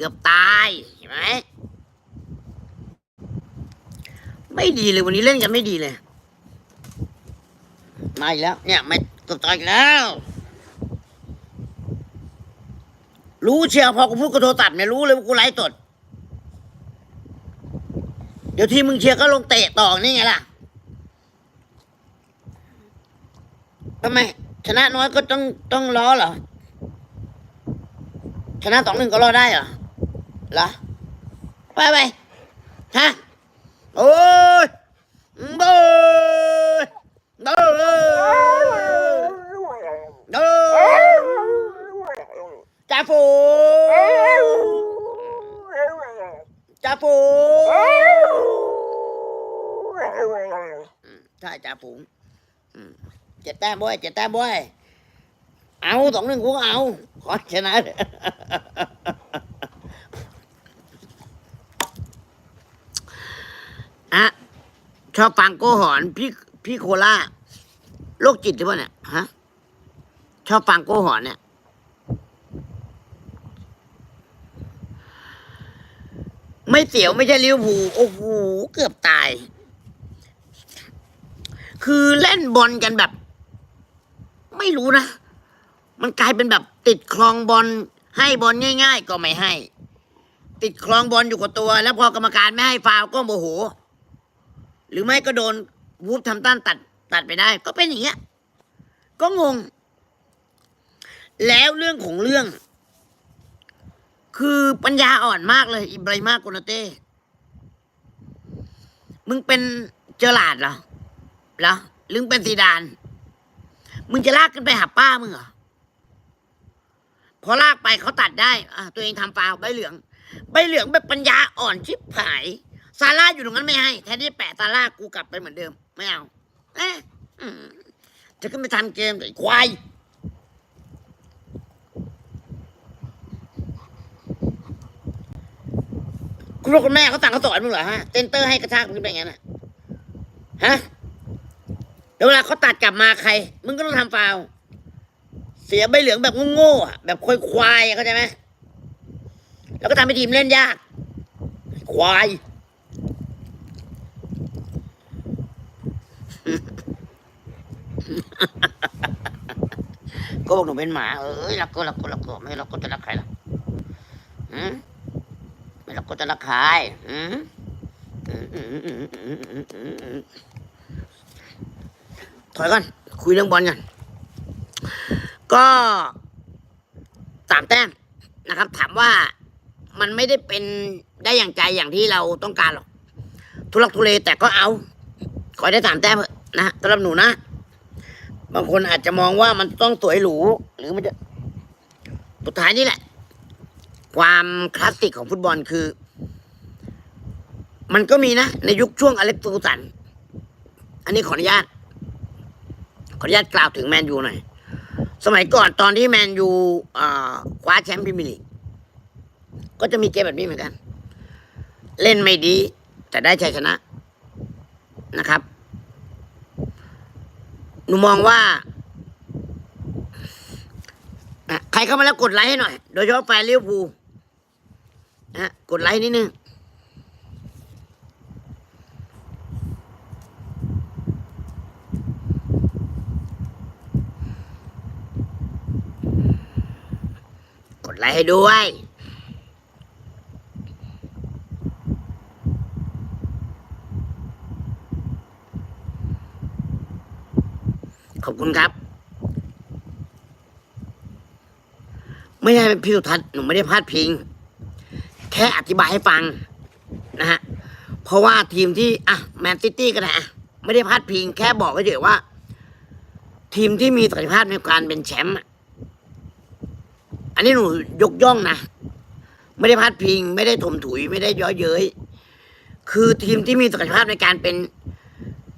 กือบตายเห็นไหมไม่ดีเลยวันนี้เล่นกันไม่ดีเลยมาอีกแล้ว เนี่ยไม่เกือบตายอีกแล้ว รู้เชียวพอกูพูดกระโทรตัดเนี่ยรู้เลยว่ากูไลฟ์สดเดี๋ยวทีมึงเชียร์ก็ลงเตะต่อนี่ไงล่ะทำไมชนะน้อยก็ต้องต้องล้อเหรอชนะสองหนึ่งก็รอได้เหรอ là quay mày ha ôi bơi bơi bơi cha phù cha phù cha cha phù chết ta bơi chết ta bơi, áo tổng nên của áo khỏi chết nãy ชอบฟังโกหอนพี่พี่โคล่าโรคจิตหรือเปล่าเนี่ยฮะชอบฟังโกหอนเนี่ยไม่เสียวไม่ใช่ลิวอร์พูโอ้โหเกือบตาย คือเล่นบอลกันแบบ ไม่รู้นะ มันกลายเป็นแบบติดคลองบอลให้บอลง่าย ๆ ก็ไม่ให้ ติดคลองบอลอยู่กับตัว แล้วพอกรรมการไม่ให้ฟาวก็โมโห หรือไม่ก็โดนวูฟทำต้านตัดตัดไปได้ ก็เป็นอย่างเงี้ย ก็งง แล้วเรื่องของเรื่อง คือปัญญาอ่อนมากเลยอิบราฮิมาโกนาเต้มึงเป็นเจอหลาดเหรอเหรอหรือมึงเป็นซีดาน มึงจะลากกันไปหาป้ามึงเหรอพอลากไปเขาตัดได้ อะตัวเองทำฟาวใบเหลือง ใบเหลืองแบบปัญญาอ่อนชิบหาย ซาร่าอยู่ตรงนั้นไม่ให้แทนที่แปะซาร่ากูกลับไปเหมือนเดิม ไม่เอาเอ๊ะอืมจะขึ้นไปทำเกมไอ้ควายคุณพ่อคุณแม่เขาสั่งเขาสอนมึงเหรอฮะเซนเตอร์ให้กระชากมึงขึ้นไปอย่างนั้นน่ะฮะแล้วเวลาเขาตัดกลับมาใคร มึงก็ต้องทำฟาวเสียใบเหลืองแบบโง่ๆอ่แบบควายควายๆเข้าใจไหมแล้วก็ทำให้ทีมเล่นยาก ควาย ก็บอกหนูเป็นหมา เอ้ยรักก็รักก็รักก็ไม่รักก็จะรักใครล่ะอืมไม่รักก็จะรักใครอืมถอยก่อนคุยเรื่องบอลกันก็สามแต้มนะครับ ถามว่ามันไม่ได้เป็นได้อย่างใจอย่างที่เราต้องการหรอก ทุลักทุเลแต่ก็เอา ขอได้สามแต้มเถอะนะสำหรับหนูนะ บางคนอาจจะมองว่ามันต้องสวยหรู หรือมันจะสุดท้ายนี่แหละ ความคลาสสิกของฟุตบอลคือ มันก็มีนะ ในยุคช่วงอเล็กซ์ฟูสัน อันนี้ขออนุญาต ขออนุญาตกล่าวถึงแมนยูหน่อย สมัยก่อนตอนที่แมนยูคว้าแชมป์พรีเมียร์ลีกก็จะมีเกมแบบนี้เหมือนกัน เล่นไม่ดี แต่ได้ชัยชนะนะครับ หนูมองว่าใครเข้ามาแล้วกดไลค์ให้หน่อย โดยเฉพาะแฟนลิเวอร์พูลนะกดไลค์นิดนึงกดไลค์ให้ด้วย ขอบคุณครับ ไม่ใช่พี่สุทัศน์หนูไม่ได้พลาดพิง แค่อธิบายให้ฟังนะฮะเพราะว่าทีมที่อะแมนซิตี้ก็ได้อะไม่ได้พลาดพิง แค่บอกเฉยว่า ทีมที่มีศักยภาพในการเป็นแชมป์อันนี้หนูยกย่องนะไม่ได้พลาดพิง ไม่ได้ถมถุย ไม่ได้ย้อเย้ยคือทีมที่มีศักยภาพในการเป็น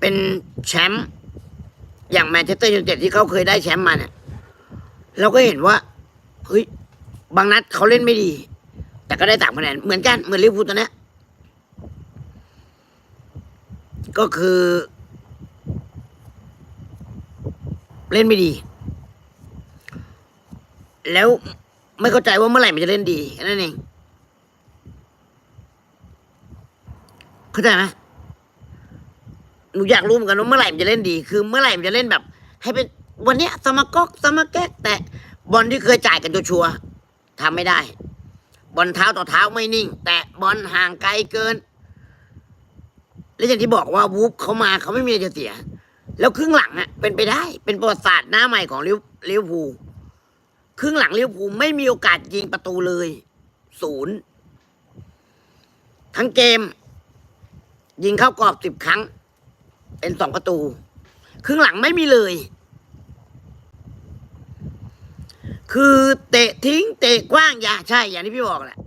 เป็นแชมป์ อย่างแมนเชสเตอร์ยูไนเต็ดที่เขาเคยได้แชมป์มาเนี่ยเราก็เห็นว่าเฮ้ยบางนัดเขาเล่นไม่ดี แต่ก็ได้ต่างคะแนนเหมือนกันเหมือนลิฟวูตอนนี้ก็คือ เล่นไม่ดี แล้วไม่เข้าใจว่าเมื่อไหร่มันจะเล่นดีนั่นเองเข้าใจไหม หนูอยากรู้เหมือนกันว่าเมื่อไหร่มันจะเล่นดี คือเมื่อไหร่มันจะเล่นแบบ ให้เป็นวันเนี้ยสมาก๊อกสมาแก๊กแต่บอลที่เคยจ่ายกันชัวร์ๆทำไม่ได้ บอลเท้าต่อเท้าไม่นิ่ง แต่บอลห่างไกลเกิน และอย่างที่บอกว่าวูฟเขามาเขาไม่มีอะไรจะเสีย แล้วครึ่งหลังอะ เป็นไปได้เป็นประวัติศาสตร์หน้าใหม่ของลิเวลิเวอร์พูลครึ่งหลังลิเวอร์พูลไม่มีโอกาสยิงประตูเลยศูนย์ทั้งเกม ยิงเข้ากรอบสิบครั้ง เป็นสองประตู ครึ่งหลังไม่มีเลย คือเตะทิ้ง เตะกว้างอย่าใช่ อย่างที่พี่บอกแหละ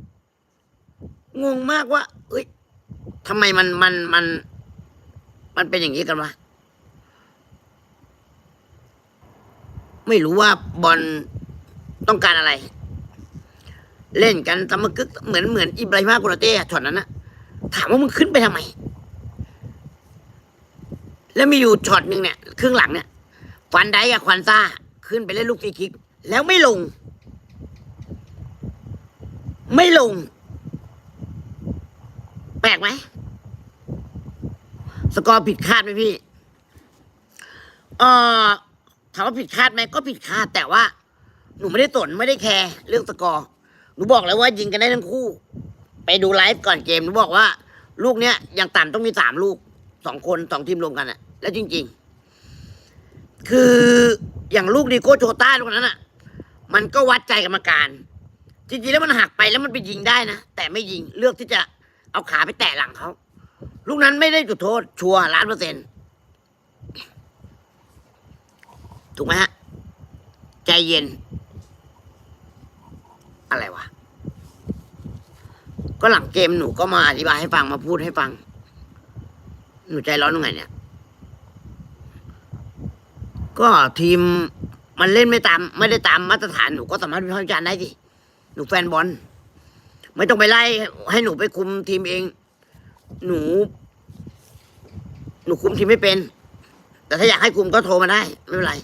งงมากว่า เอ้ยทำไมมันมันมัน มันเป็นอย่างนี้กันวะไม่รู้ว่าบอลต้องการอะไร เล่นกันตะมกึกเหมือนเหมือนอิบราฮิมากนาเต้ช็อตนั้นนะถามว่ามึงขึ้นไปทำไม แล้วมีอยู่ช็อตหนึ่งเนี่ยครึ่งหลังเนี่ยฟันไดกับควันซ่า ขึ้นไปเล่นลูกฟรีคิก แล้วไม่ลง ไม่ลง แปลกไหมสกอร์ผิดคาดไหมพี่ เอ่อถามว่าผิดคาดไหมก็ผิดคาดแต่ว่า หนูไม่ได้สนไม่ได้แคร์เรื่องสกอร์ หนูบอกแล้วว่ายิงกันได้ทั้งคู่ ไปดูไลฟ์ก่อนเกมหนูบอกว่า ลูกเนี้ยอย่างต่ำต้องมีสามลูกสองคนสองทีมรวมกันอะ แล้วจริง ๆ คืออย่างลูกดีโก้โชต้าลูกนั้นอะมันก็วัดใจกรรมการ จริงๆแล้วมันหักไปแล้วมันไปยิงได้นะแต่ไม่ยิงเลือกที่จะเอาขาไปแตะหลังเขาลูกนั้นไม่ได้จุดโทษ ชัวร์ล้านเปอร์เซ็นต์ถูกไหมฮะ ใจเย็น อะไรวะ ก็หลังเกมหนูก็มาอธิบายให้ฟังมาพูดให้ฟัง หนูใจร้อนตรงไหนเนี่ย ก็ทีมมันเล่นไม่ตาม ไม่ได้ตามมาตรฐานหนูก็สามารถวิพากษ์วิจารณ์ได้สิหนูแฟนบอลไม่ต้องไปไล่ ให้หนูไปคุมทีมเอง หนู หนูคุมทีมไม่เป็น แต่ถ้าอยากให้คุมก็โทรมาได้ ไม่เป็นไร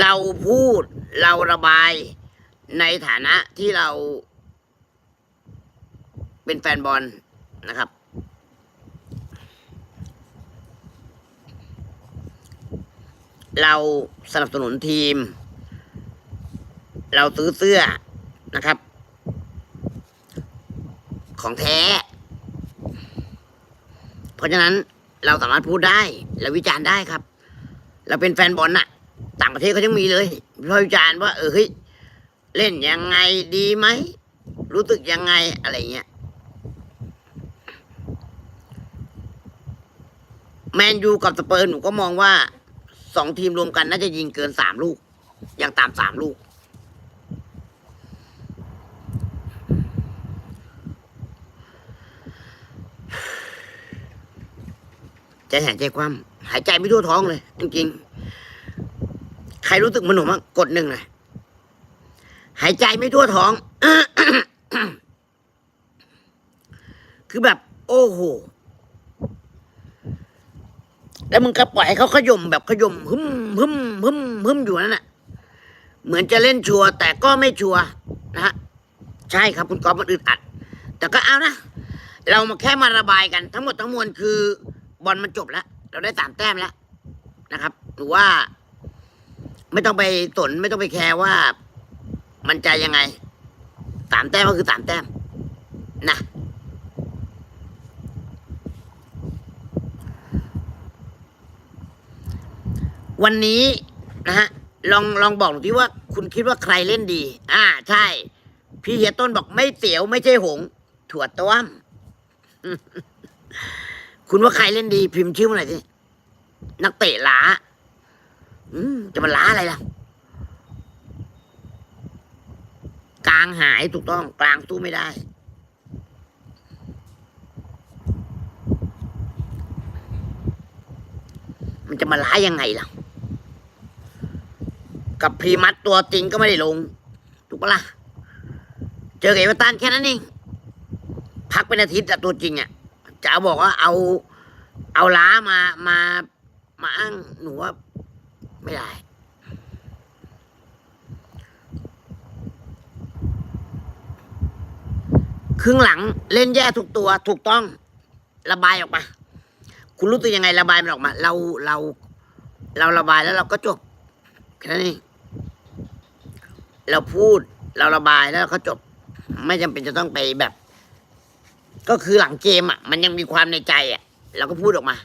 เราพูดเราระบายในฐานะที่เรา เป็นแฟนบอลนะครับ เราสนับสนุนทีม เราซื้อเสื้อนะครับ ของแท้ เพราะฉะนั้นเราสามารถพูดได้และวิจารณ์ได้ครับ เราเป็นแฟนบอลน่ะ ต่างประเทศเขายังมีเลยวิพาวิจารณ์ว่า เออเฮ้ยเล่นยังไงดีไหม รู้สึกยังไงอะไรเงี้ยแมนยูกับสเปอร์หนูก็มองว่า สองทีมรวมกันน่าจะยิงเกินสามลูก อย่างตามสามลูก ใจแหายใจคว่ำหายใจไม่ทั่วท้องเลย จริงๆ ใครรู้สึกมันหนูมั้งกดหนึ่งเลยหายใจไม่ทั่วท้อง คือแบบ โอ้โห แล้วมึงก็ปล่อยให้เขาขย่มแบบขย่มหึมหึมหึมหึมอยู่นั่นน่ะเหมือนจะเล่นชัวร์แต่ก็ไม่ชัวร์นะฮะใช่ครับคุณกอล์ฟมันอึดอัด แต่ก็เอานะเรามาแค่มาระบายกัน ทั้งหมดทั้งมวลคือบอลมันจบแล้ว เราได้สามแต้มแล้วนะครับหรือว่า ไม่ต้องไปสนไม่ต้องไปแคร์ว่า มันจะยังไงสามแต้มก็คือสามแต้มนะ วันนี้นะฮะลองลองบอกหน่อยที่ว่าคุณคิดว่าใครเล่นดี อ่า ใช่ พี่เฮียต้นบอกไม่เสียวไม่ใช่หง ถั่วต้วมคุณว่าใครเล่นดี พิมพ์ชื่อมาหน่อยสินักเตะล้าอืมจะมาล้าอะไรล่ะ กลางหายถูกต้อง กลางสู้ไม่ได้ มันจะมาล้ายังไงล่ะ กับพรีมัดตัวจริงก็ไม่ได้ลง ถูกปะล่ะ เจอกับเอเวอร์ตันแค่นั้นเองพักเป็นอาทิตย์แต่ตัวจริงอะจะเอาบอกว่าเอา เอาล้ามามามาอ้างหนูว่าไม่ได้ครึ่งหลังเล่นแย่ทุกตัวถูกต้องระบายออกมา คุณรู้ตัวยังไงระบายมันออกมา เราเรา เราระบายแล้วเราก็จบแค่นั้นเอง เราพูดเราระบายแล้วเราก็จบ ไม่จำเป็นจะต้องไปแบบ ก็คือหลังเกมอะ มันยังมีความในใจอะเราก็พูดออกมา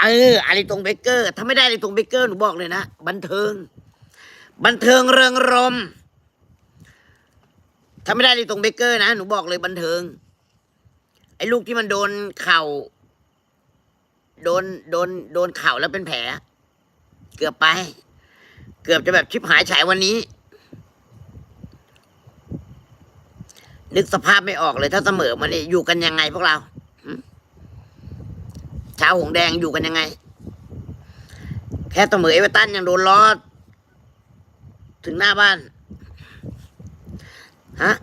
เอออาริตรงเบเกอร์ ถ้าไม่ได้อาริตรงเบเกอร์หนูบอกเลยนะบันเทิง บันเทิงเริงรมถ้าไม่ได้อาริตรงเบเกอร์นะหนูบอกเลยบันเทิง ไอ้ลูกที่มันโดนเข่าโดนโดนโดนเข่าแล้วเป็นแผล เกือบไป เกือบจะแบบชิบหายฉายวันนี้ นึกสภาพไม่ออกเลย ถ้าเสมอมาเนี่ยอยู่กันยังไงพวกเราชาวหงแดงอยู่กันยังไง แค่เสมอเอเวอร์ตันยังโดนล้อถึงหน้าบ้านฮะ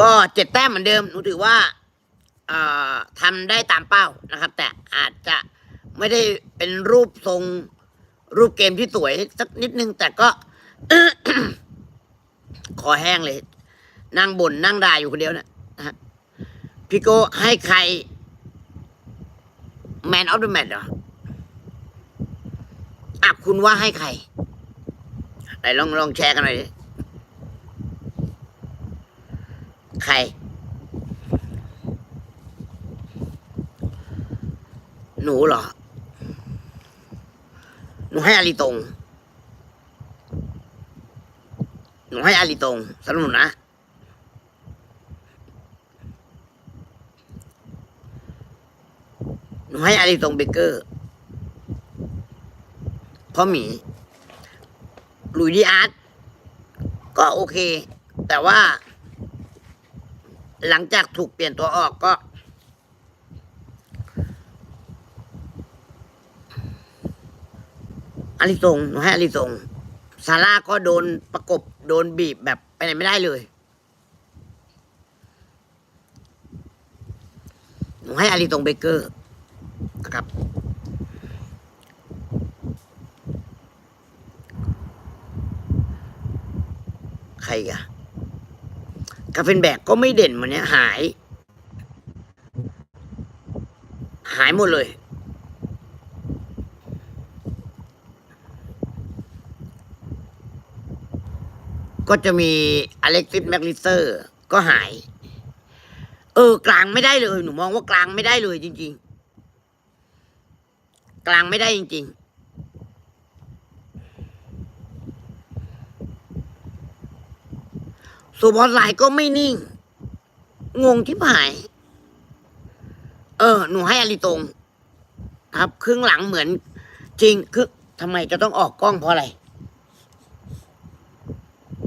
ก็เจ็ดแต้มเหมือนเดิมหนูถือว่าทำได้ตามเป้านะครับ แต่อาจจะ ไม่ได้เป็นรูปทรง รูปเกมที่สวยสักนิดนึง แต่ก็คอแห้งเลย นั่งบน่นนั่งด่าอยู่คนเดียวเนะนะฮะพี่โก้ให้ใครแมนออฟเดอะแมตเหรออะคุณว่าให้ใครไหนลองลองแชร์กันหน่อยดิใคร หนูเหรอ หนูให้อาลีตรง หนูให้อาลีตรงสำหรับหนูนะ หนูให้อาลีตรงเบเกอร์พราะหมีลุยดีอาร์ตก็โอเค แต่ว่า หลังจากถูกเปลี่ยนตัวออกก็ อาริทรงหนูให้อาริทรงซาร่าก็โดนประกบโดนบีบแบบไปไหนไม่ได้เลยหนูให้อาริตรงเบเกอร์นะครับใครอะกาเฟนแบกก็ไม่เด่นวันเนี้ยหาย หายหมดเลย ก็จะมีอเล็กซิสแมกลิเซอร์ก็หาย เออกลางไม่ได้เลยหนูมองว่ากลางไม่ได้เลยจริง ๆ กลางไม่ได้จริง ๆสูบอลไลก็ไม่นิ่ง งงที่ผาย เออ หนูให้อาริตรง ครับ ครึ่งหลังเหมือน จริง คือทำไมจะต้องออกกล้องเพราะอะไร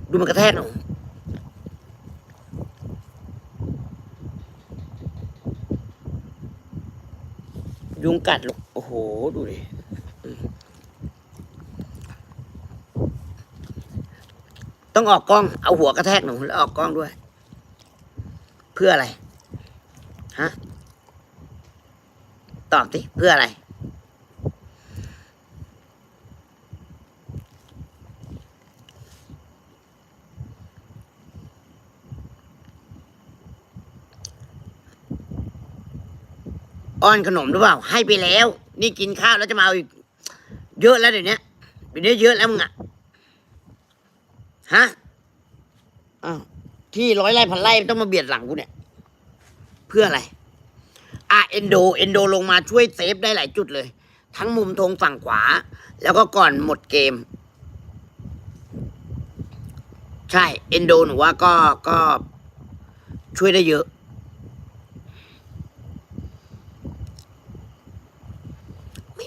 ดูมันกระแทกหนูยุงกัดลูกโอ้โห ดูดิต้องออกกล้อง เอาหัวกระแทกหนูแล้วออกกล้องด้วย เพื่ออะไร ฮะ ตอบสิเพื่ออะไร อ้อนขนมหรือเปล่า ให้ไปแล้ว นี่กินข้าวแล้วจะมาเอาอีกเยอะแล้วเดี๋ยวนี้เดี๋ยวนี้เยอะแล้วมึงอะฮะอ้าวที่ร้อยไร่พันไร่ต้องมาเบียดหลังกูเนี่ย เพื่ออะไร อะเอนโดเอนโดลงมาช่วยเซฟได้หลายจุดเลย ทั้งมุมธงฝั่งขวา แล้วก็ก่อนหมดเกม ใช่เอนโดหนูว่าก็ก็ช่วยได้เยอะ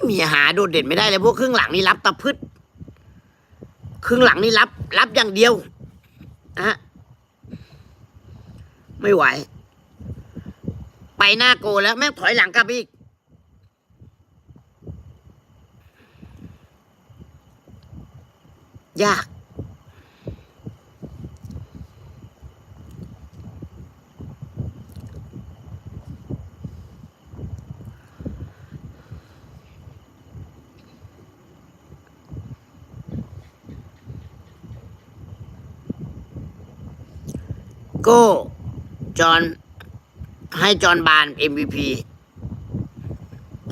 มีหาโดดเด่นไม่ได้เลยพวกครึ่งหลังนี่รับตะพืชครึ่งหลังนี่รับ รับอย่างเดียวนะฮะไม่ไหว ไปหน้าโกแล้วแม่งถอยหลังกลับอีก ยาก ก้จอนให้จอนบาน MVP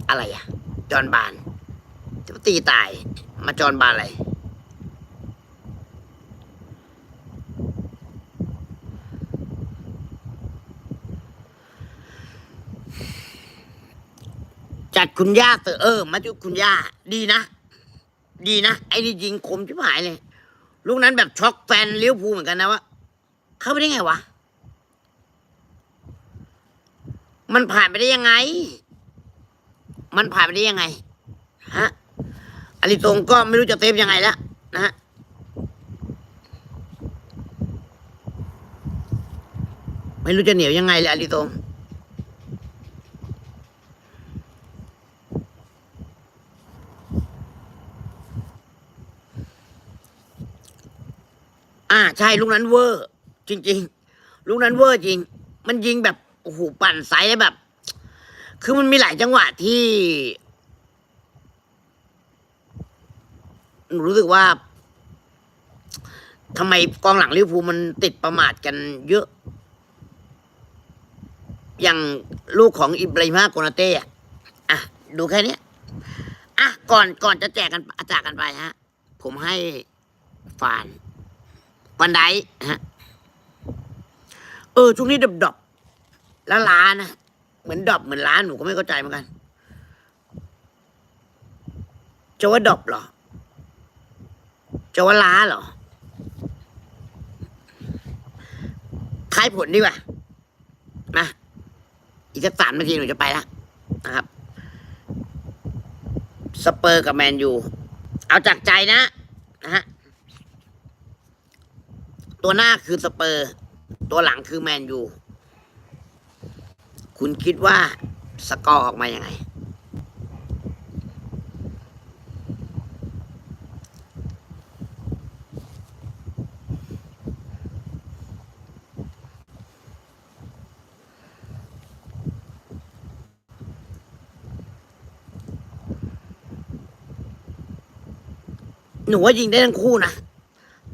อะไรอะจอนบานจะตีตาย มาจอนบานอะไร จัดคุณย่าเตอเออ มาจุคุณย่า ดีนะ ดีนะ ไอ้นี่ยิงคมชิบหายเลย ลูกนั้นแบบช็อกแฟนเลี้ยวภูเหมือนกันนะว่า เข้าไปได้ไงวะ มันผ่านไปได้ยังไง มันผ่านไปได้ยังไง ฮะอริตงก็ไม่รู้จะเซฟยังไงแล้วนะฮะไม่รู้จะเหนียวยังไงเลยอริตงอ่าใช่ลูกนั้นเวอร์ จริง ๆ ลูกนั้นเวอร์จริง มันยิงแบบ โอ้โหปั่นไซส์แบบ คือมันมีหลายจังหวะที่หนูรู้สึกว่าทำไมกองหลังลิเวอร์พูลมันติดประมาทกันเยอะ อย่างลูกของอิบราฮิมาโกนาเต้อะอะ ดูแค่นี้อะก่อนก่อนจะแจกกันจากกันไปฮะ ผมให้ฟานวันไดฮะ เออ ช่วงนี้ดับดับ แล้วล้านะเหมือนดอบเหมือนล้าหนูก็ไม่เข้าใจเหมือนกัน จะว่าดอบหรอ จะว่าล้าหรอทายผลดีกว่านะอีกสักสามนาทีหนูจะไปแล้วนะครับ สเปอร์กับแมนยูเอาจากใจนะนะฮะตัวหน้าคือสเปอร์ ตัวหลังคือแมนยู คุณคิดว่าสกอร์ออกมายังไง หนูว่ายิงได้ทั้งคู่นะ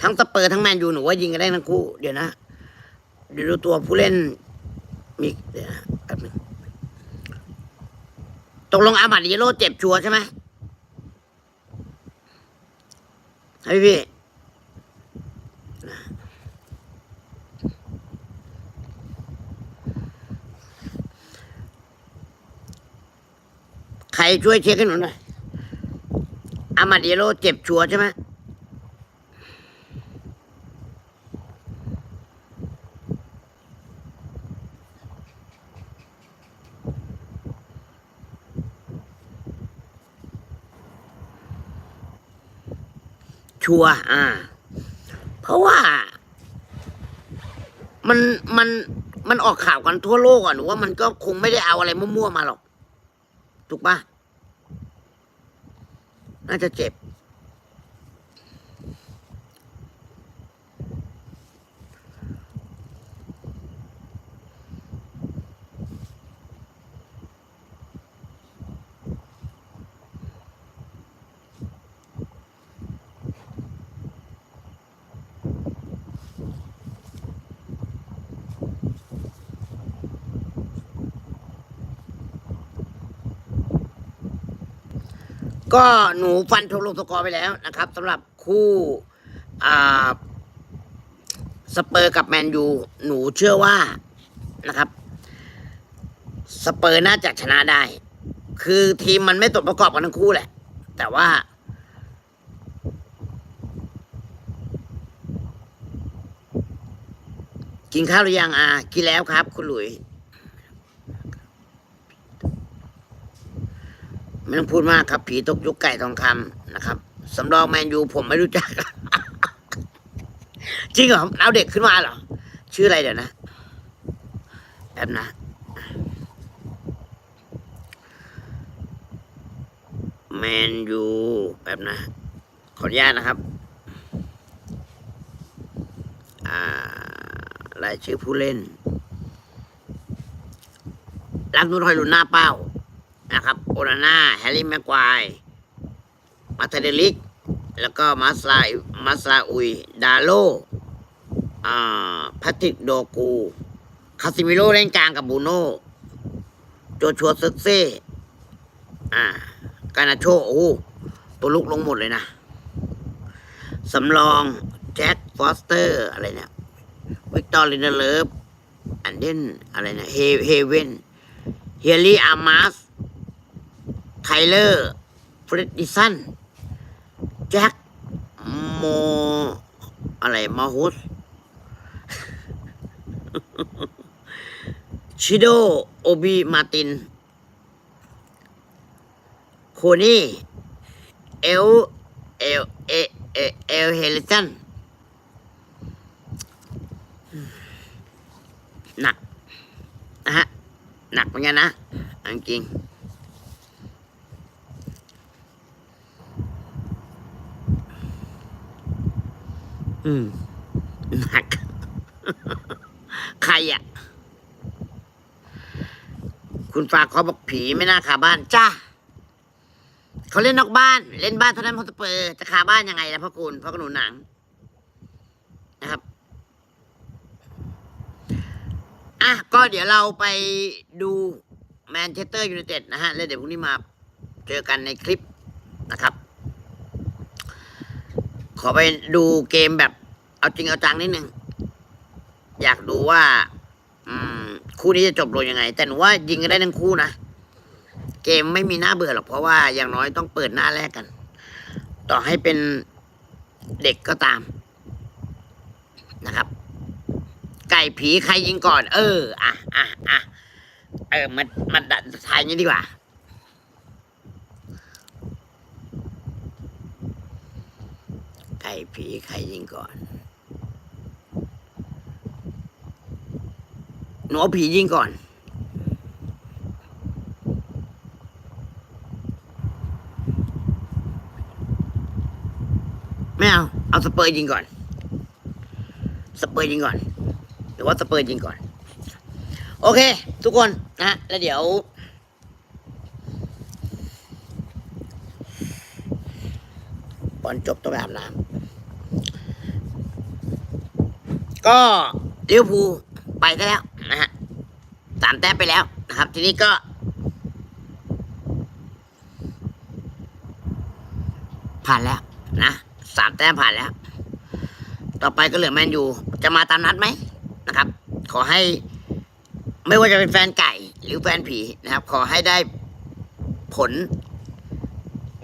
ทั้งสเปอร์ทั้งแมนยูหนูว่ายิงกันได้ทั้งคู่ เดี๋ยวนะ เดี๋ยวดูตัวผู้เล่นมีเดี๋ยวนะ ป๊บนึงตกลงอามาดิเยโรเจ็บชัวใช่ไหมให้พี่พี่ใครช่วยเช็คให้หนูหน่อยอามาดิเยโรเจ็บชัวใช่ไหม ชัวร์อ่า เพราะว่า มันมันมันออกข่าวกันทั่วโลกอะหนูว่ามันก็คงไม่ได้เอาอะไรมั่วๆมาหรอก ถูกปะน่าจะเจ็บ ก็หนูฟันธงลงสกอร์ไปแล้วนะครับสำหรับคู่สเปอร์กับแมนยูหนูเชื่อว่านะครับ สเปอร์น่าจะชนะได้ คือทีมมันไม่สมประกอบกันทั้งคู่แหละ แต่ว่า กินข้าวหรือยังอ่ากินแล้วครับ คุณหลุย ไม่ต้องพูดมากครับ ผีตกยุคไก่ทองคำนะครับสำรองแมนยูผมไม่รู้จัก จริงเหรอเอาเด็กขึ้นมาเหรอ ชื่ออะไรเดี๋ยวนะแบบนะแมนยูแบบนะ ขออนุญาตนะครับ อ่ารายชื่อผู้เล่นรับนุ่นหอยลุนหน้าเป้า นะครับโอนาน่าแฮร์รี่แม็กควายมาเทเดลิก แล้วก็มาสลามาสลาอุย ดาโลแพทริกโดกูคาซิมิโร่เล่นกลางกับบูโน่โจชัวซึกเซ่อ่กานาโชโอ้ตัวลุกลงหมดเลยนะสำรองแจ็คฟอสเตอร์ อะไรเนี่ย วิกตอร์ลินเดเลฟอันเดนอะไรเนะเฮเฮเวนเฮลี่อาร์มาส ไทเลอร์ฟรดดิสันแจ็คโมอะไรมาฮุสชิโดโอบีมาติน โคนี่ เอล เอล เอ เอเอลเฮลิสันหนัก นะฮะ หนักเหมือนกันนะจริง อืมหนัก ใครอะ คุณฝากเขาบอกผีไม่น่าขาบ้านจ้าเขาเล่นนอกบ้าน เล่นบ้านเท่านั้นพอสเปอร์จะขาบ้านยังไงล่ะพ่อคุณพ่อกระหนูหนัง นะครับอะก็เดี๋ยวเราไปดูแมนเชสเตอร์ยูไนเต็ดนะฮะ แล้วเดี๋ยวพรุ่งนี้มาเจอกันในคลิปนะครับ อไปดูเกมแบบ เอาจริงเอาจังนิดนึง อยากดูว่า อืม คู่นี้จะจบลงยังไง แต่หนูว่ายิงกันได้ทั้งคู่นะ เกมไม่มีหน้าเบื่อหรอกเพราะว่าอย่างน้อยต้องเปิดหน้าแรกกัน ต่อให้เป็นเด็กก็ตามนะครับ ไก่ผีใครยิงก่อน เออ อะอะอะเออมันมันทายนี้ดีกว่า ไก่ผีใครยิงก่อน หนูผียิงก่อน ไม่เอา เอาสเปอร์ยิงก่อน สเปอร์ยิงก่อน หรือว่าสเปอร์ยิงก่อน โอเค ทุกคนนะแล้วเดี๋ยวบอลจบต้องไปอาบน้ำ ก็ลิเวอร์พูลไปได้แล้วนะฮะสามแต้มไปแล้วนะครับ ทีนี้ก็ ผ่านแล้วนะสามแต้มผ่านแล้ว ต่อไปก็เหลือแมนยูจะมาตามนัดไหมนะครับ ขอให้ ไม่ว่าจะเป็นแฟนไก่ หรือแฟนผีนะครับ ขอให้ได้ผล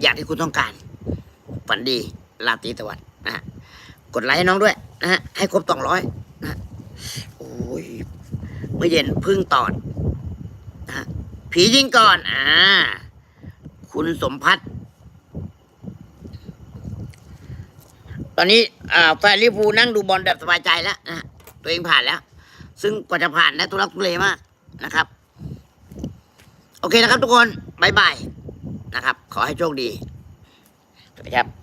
อย่างที่คุณต้องการ ฝันดีลาตรีสวัสดนะฮะกดไลค์ให้น้องด้วย นะฮะให้ครบสองร้อยนะฮะโอ้ยเมื่อเย็นพึ่งตอดนะฮะผียิงก่อนอ่าคุณสมพัฒน์ตอนนี้อ่าแฟนลิเวอร์พูนั่งดูบอลแบบสบายใจแล้วนะฮะตัวเองผ่านแล้ว ซึ่งกว่าจะผ่านนะทุลักทุเลมากนะครับ โอเคนะครับทุกคนบายบายนะครับ ขอให้โชคดีสวัสดีครับ